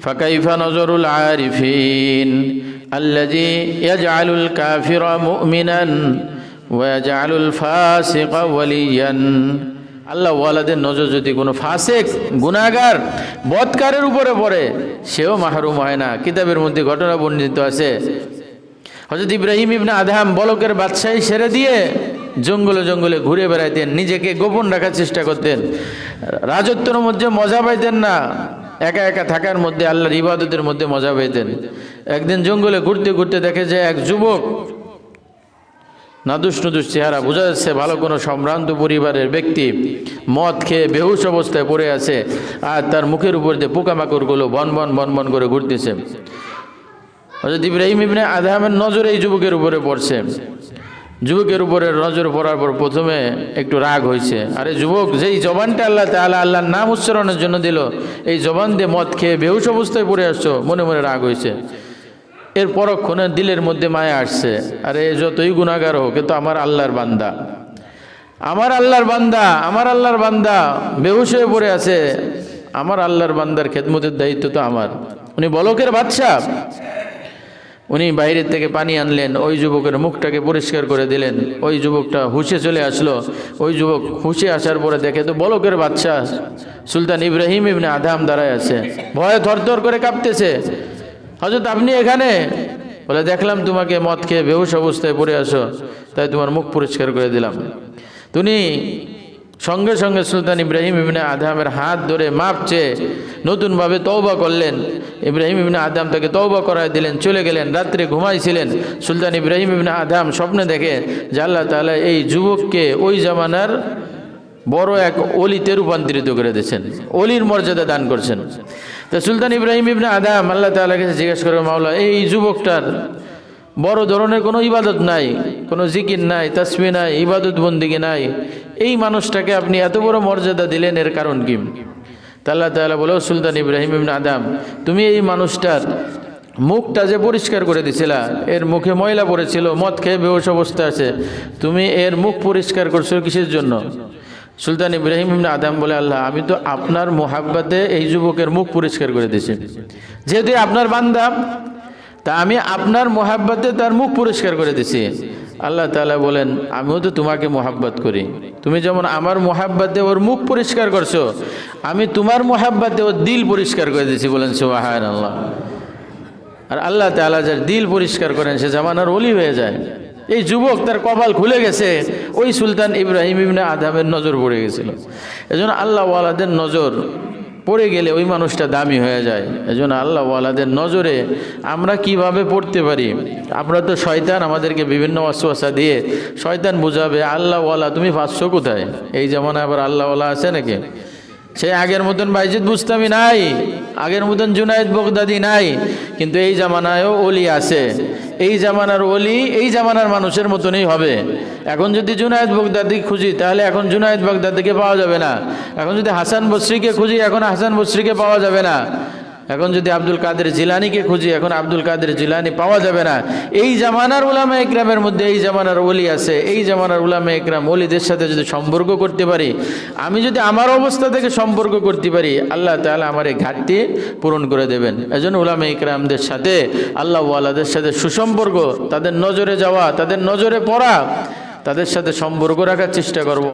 فكيف نظر العارفين الذي يجعل الكافر مؤمنا ويجعل الفاسق وليا আল্লাহ ওয়ালাদের নজর যদি কোনো ফাসেক গুনাগার বৎকারের উপরে পড়ে সেও মাহরুম হয় না কিতাবের মধ্যে ঘটনা বর্ণিত আছে হজরত ইব্রাহিম ইবনে আধাম বলকের বাদশাহী সেরে দিয়ে জঙ্গলে জঙ্গলে ঘুরে বেড়াইতেন নিজেকে গোপন রাখার চেষ্টা করতেন রাজত্বের মধ্যে মজা পাইতেন না একা একা থাকার মধ্যে, আল্লাহর ইবাদতের মধ্যে মজা পাইতেন। একদিন জঙ্গলে ঘুরতে ঘুরতে দেখে যে এক যুবক নাদুস নুদুস চেহারা, বোঝা যাচ্ছে ভালো কোনো সম্ভ্রান্ত পরিবারের ব্যক্তি, মদ খেয়ে বেহুশ অবস্থায় পড়ে আছে আর তার মুখের উপর দিয়ে পোকামাকড়গুলো বন বন বন বন করে ঘুরতেছে। হজরত ইব্রাহিম ইবনে আদহামের নজর এই যুবকের উপরে পড়ছে। যুবকের উপরে নজর পড়ার পর প্রথমে একটু রাগ হয়েছে। আরে যুবক, যেই জবানটা আল্লাহ তাআলা আল্লাহর নাম উচ্চারণের জন্য দিল, এই জবান দিয়ে মদ খেয়ে বেহুশ অবস্থায় পড়ে আসছো, মনে মনে রাগ হয়েছে। এর পরক্ষণে দিলের মধ্যে মায়া আসছে। আরে যতই গুণাগার হোক, এ তো আমার আল্লাহর বান্দা। আমার আল্লাহর বান্দা, আমার আল্লাহর বান্দা, বেহুশ হয়ে পড়ে আছে। আমার আল্লাহর বান্দার খেদমতের দায়িত্ব তো আমার। উনি বলকের বাদশাহ। উনি বাইরের থেকে পানি আনলেন, ওই যুবকের মুখটাকে পরিষ্কার করে দিলেন। ওই যুবকটা হুশে চলে আসলো। ওই যুবক হুশে আসার পরে দেখে তো বলকের বাচ্চা সুলতান ইব্রাহিম ইবনে আধাম দাঁড়ায় আছে। ভয়ে থরথর করে কাঁপতেছে। হজরত আপনি এখানে? বলে, দেখলাম তোমাকে মদ খেয়ে বেহুশ অবস্থায় পড়ে আসো তাই তোমার মুখ পরিষ্কার করে দিলাম। তুমি সঙ্গে সঙ্গে সুলতান ইব্রাহিম ইবনে আদামের হাত ধরে মাপ চেয়ে নতুনভাবে তৌবা করলেন। ইব্রাহিম ইবনে আদাম তাকে তৌবা করায় দিলেন, চলে গেলেন, রাত্রে ঘুমাইছিলেন। সুলতান ইব্রাহিম ইবনে আদাম স্বপ্নে দেখে যে আল্লাহ তাআলা এই যুবককে ওই জামানার বড় এক অলিতে রূপান্তরিত করে দিয়েছেন, অলির মর্যাদা দান করছেন। তা সুলতান ইব্রাহিম ইবনে আদাম আল্লাহ তাআলা কাছে জিজ্ঞেস করে মাওলা, এই যুবকটার বড় ধরনের কোনো ইবাদত নাই, কোনো জিকির নাই তাসমি নাই, ইবাদত বন্দিগি নাই। এই মানুষটাকে আপনি এত বড় মর্যাদা দিলেন, এর কারণ কি? তা আল্লাহ তাআলা বলো সুলতান ইব্রাহিম ইবনে আদাম, তুমি এই মানুষটার মুখটা যে পরিষ্কার করে দিছিলা, এর মুখে ময়লা পড়েছিল, মদ খেয়ে বেহস অবস্থা আছে, তুমি এর মুখ পরিষ্কার করছ কিসের জন্য? সুলতান ইব্রাহিম আদাম বলে, আল্লাহ, আমি তো আপনার মোহাব্বাতে এই যুবকের মুখ পরিষ্কার করে দিয়েছি। যেহেতু আপনার বান্দা তা আমি আপনার মোহাব্বতে তার মুখ পরিষ্কার করে দিছি। আল্লাহ তাআলা বলেন, আমিও তো তোমাকে মোহাব্বত করি। তুমি যেমন আমার মোহাব্বতে ওর মুখ পরিষ্কার করছ, আমি তোমার মোহাব্বতে ওর দিল পরিষ্কার করে দিছি, বলেন সুবাহান আল্লাহ আর আল্লাহ তাআলা যার দিল পরিষ্কার করেন, সে জামানার অলি হয়ে যায়। এই যুবক তার কপাল খুলে গেছে, ওই সুলতান ইব্রাহিম ইবনে আদামের নজর পড়ে গেছিল। এজন্য আল্লাহ ওয়ালাদের নজর পড়ে গেলে ওই মানুষটা দামি হয়ে যায়। এজন্য আল্লাহ ওয়ালাদের নজরে আমরা কীভাবে পড়তে পারি? আমরা তো শয়তান আমাদেরকে বিভিন্ন অশ্বাসা দিয়ে শয়তান বুঝাবে, আল্লাহ ওয়ালা, তুমি পাচ্ছ কোথায়? এই যেমন আবার আল্লাহ ওয়ালা আছে নাকি? সেই আগের মতন বাইজিদ বুস্তামি নাই, আগের মতন জুনায়দ বগদাদি নাই, কিন্তু এই জামানায়ও অলি আছে। এই জামানার ওলি এই জামানার মানুষের মতনই হবে। এখন যদি জুনায়দ বগদাদি খুঁজি, তাহলে এখন জুনায়দ বগদাদিকে পাওয়া যাবে না। এখন যদি হাসান বসরিকে খুঁজি, এখন হাসান বসরিকে পাওয়া যাবে না। এখন যদি আব্দুল কাদের জিলানিকে খুঁজি, এখন আব্দুল কাদের জিলানি পাওয়া যাবে না। এই জামানার উলামা একরামের মধ্যে এই জামানার ওলি আছে, এই জামানার উলামা একরাম ওলিদের সাথে যদি সম্পর্ক করতে পারি, আমি যদি আমার অবস্থা থেকে সম্পর্ক করতে পারি, আল্লাহ তাহলে আমার এই ঘাটতি পূরণ করে দেবেন। এজন্য উলামা ইকরামদের সাথে, আল্লাহ ওয়ালাদের সাথে সুসম্পর্ক, তাদের নজরে যাওয়া, তাদের নজরে পড়া, তাদের সাথে সম্পর্ক রাখার চেষ্টা করব।